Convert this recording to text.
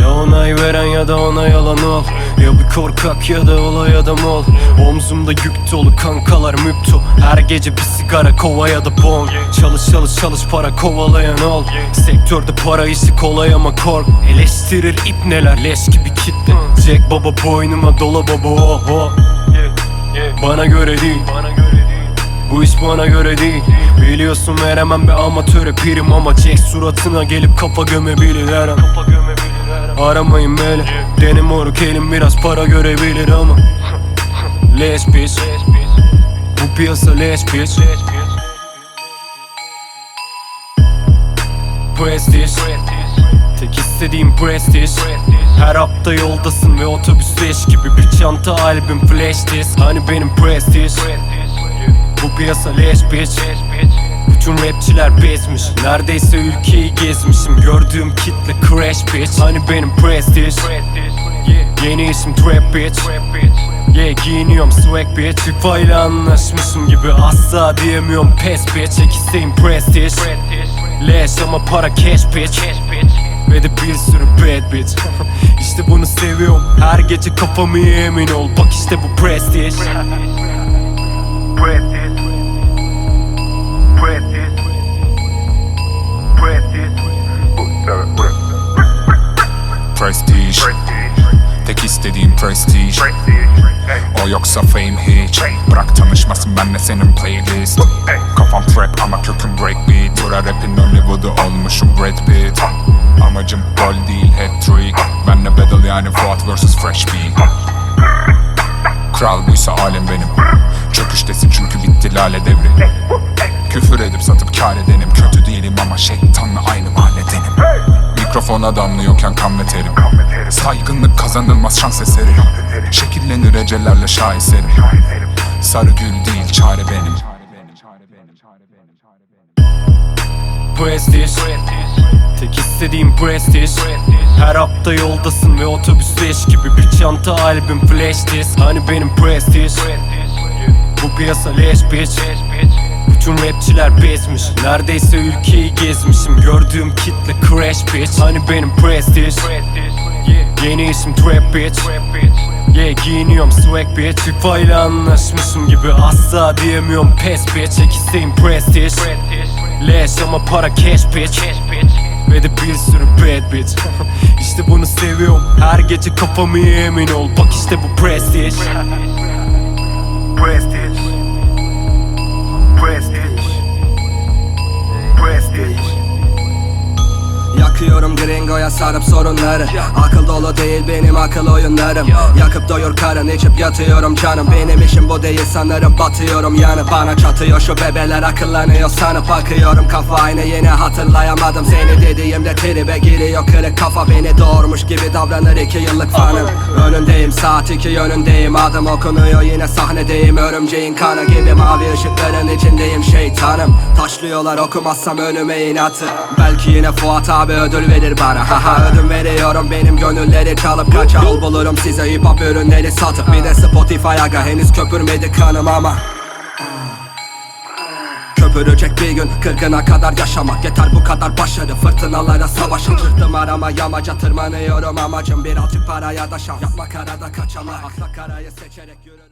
Ya onay veren ya da ona yalan ol. Ya bir korkak ya da olay adam ol. Omzumda yük dolu kankalar müpto Her gece bir sigara kova ya da bon Çalış çalış çalış para kovalayan ol. Sektörde para işi kolay ama kork. Eleştirir ip neler? Leş gibi kitle. Jack baba boynuma dola baba oho. Bana göre değil bu iş bana göre değil. Biliyorsun veremem bir amatöre prim ama Jack suratına gelip kafa gömebilir her an Aramayın beni. Deni moruk elim biraz para görebilir ama. Leş bitch Bu piyasa leş bitch Prestige. Tek istediğim prestige. Her hafta yoldasın ve otobüs leş gibi Bir çanta albüm flash disk. Hani benim prestige Bu piyasa leş bitch bütün rapçiler bezmiş. Neredeyse ülkeyi gezmişim. Gördüğüm kitle crash bitch. Hani benim prestige. Yeni isim trap bitch. Yeah giyiniyorum swag bitch. FIFA ile anlaşmışım gibi asla diyemiyorum pes bitch. Tek isteğim prestige. Leş ama para cash bitch. Ve de bir sürü bad bitch. İşte bunu seviyorum. Her gece kafamı emin ol. Bak işte bu prestige Prestige. prestige. O yoksa fame hiç Bırak tanışmasın benle senin playlist. Kafam trap ama köküm breakbeat Bura rapin Hollywood'u olmuşum Brad Pitt Amacım gol değil hat-trick Benle battle yani Fuat vs Fresh B Kral buysa alem benim Çöküştesin çünkü bitti lale devri Küfür edip satıp kar edenim Kötü değilim ama şeytanla aynı mahalledenim Mikrofona damlıyorken kan ve terim Saygınlık kazanılmaz şans eseri. Şekillenir ecelerle şaheserim. Sarı gül değil çare benim. Prestige. Tek istediğim prestige. Her hafta yoldasın ve otobüs leş gibi Bir çanta albüm flash disk. Hani benim prestige? Bu piyasa leş bitch Bütün rapçiler bezmiş. Neredeyse ülkeyi gezmişim. Gördüğüm kitle crash bitch. Hani benim prestige. Yeni isim trap bitch. Yeah giyiniyorum swag bitch. FIFA ile anlaşmışım gibi asla diyemiyorum. Pes bitch. Tek isteğim prestige. Leş ama para cash bitch. Ve de bir sürü bad bitch. İşte bunu seviyorum. Her gece kafamı emin ol. Bak işte bu prestige Prestige. Gringoya sarıp sorunları. Akıl dolu değil benim akıl oyunlarım. Yakıp doyur karın içip yatıyorum canım. Benim işim bu değil sanırım batıyorum yanı. Bana çatıyor şu bebeler akıllanıyor. Sanıp bakıyorum Kafa aynı yine hatırlayamadım. Seni dediğimde tribe giriyor kırık kafa Beni doğurmuş gibi davranır iki yıllık fanım. Önündeyim saat iki yönündeyim. Adım okunuyor yine sahnedeyim. Örümceğin kanı gibi mavi ışıkların içindeyim şeytanım. Taşlıyorlar okumazsam önüme inatı. Belki yine Fuat abi ödül verir bana Haha ödün veriyorum benim gönülleri çalıp kaça Yol bulurum size hip hop ürünleri satıp. Bir de Spotify aga henüz köpürmedi kanım ama. Köpürecek bir gün kırkına kadar yaşamak. Yeter bu kadar başarı fırtınalara savaşa Çıktım arama yamaca tırmanıyorum amacım Birazcık paraya da şans. Yapmak arada kaçamak. Akla karayı seçerek yürürüm